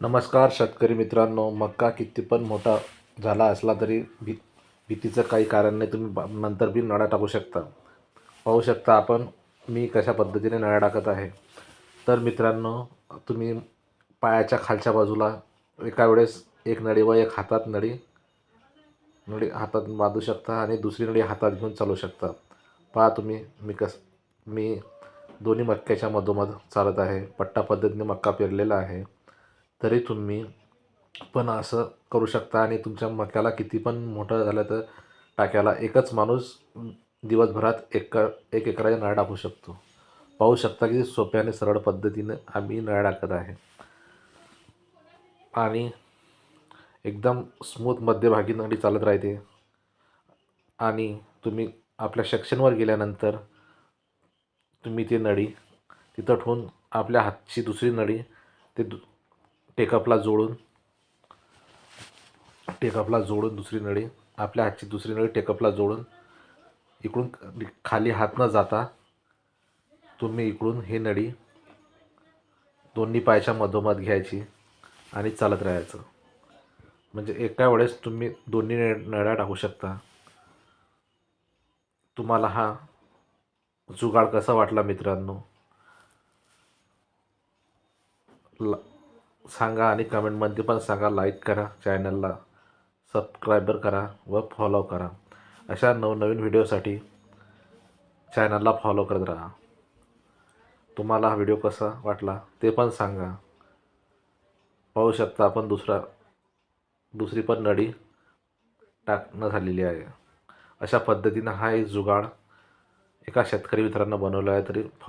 नमस्कार शेतकरी मित्रांनो मक्का किती पण मोठा झाला असला तरी भी भीतीचं काही कारण नाही तुम्ही नंतर बी नळा टाकू शकता. पाहू शकता आपण मी कशा पद्धतीने नळा टाकत आहे. तर मित्रांनो तुम्ही पायाच्या खालच्या बाजूला एका वेळेस एक नळी व एक हातात नळी नळी हातात बांधू शकता आणि दुसरी नळी हातात घेऊन चालू शकता. पहा तुम्ही मी कस मी दोन्ही मक्क्याच्या मधोमध चालत आहे. पट्टा पद्धतीने मक्का पेरलेला आहे. तरी तुम्ही पण असं करू शकता आणि तुमच्या मक्याला किती पण मोठं झालं तर टाक्याला एकच माणूस दिवसभरात एक एक एकराच्या नळ्या टाकू शकतो. पाहू शकता की सोप्या आणि सरळ पद्धतीनं आम्ही नळ टाकत आहे. आणि एकदम स्मूथ मध्यभागी नळी चालत राहते. आणि तुम्ही आपल्या सेक्शनवर गेल्यानंतर तुम्ही ती नळी तिथं ठेवून आपल्या हातची दुसरी नळी ते दु टेकअपला जोडून टेकअपला जोडून दुसरी नळी आपल्या हातची दुसरी नळी टेकअपला जोडून इकडून खाली हात न जाता तुम्ही इकडून ही नळी दोन्ही पायाच्या मधोमध घ्यायची आणि चालत राहायचं. म्हणजे एका वेळेस तुम्ही दोन्ही नळ्या टाकू शकता. तुम्हाला हा जुगाड कसा वाटला मित्रांनो? ला सांगा आणि कमेंटमध्ये पण सांगा लाईक करा चॅनलला सबस्क्रायबर करा व फॉलो करा. अशा नवनवीन व्हिडिओसाठी चॅनलला फॉलो करत राहा. तुम्हाला हा व्हिडिओ कसा वाटला ते पण सांगा. पाहू शकता आपण दुसरा दुसरी पण नळी टाकणं झालेली आहे. अशा पद्धतीनं हा एक जुगाड एका शेतकरी मित्रांना बनवला आहे तरी फॉ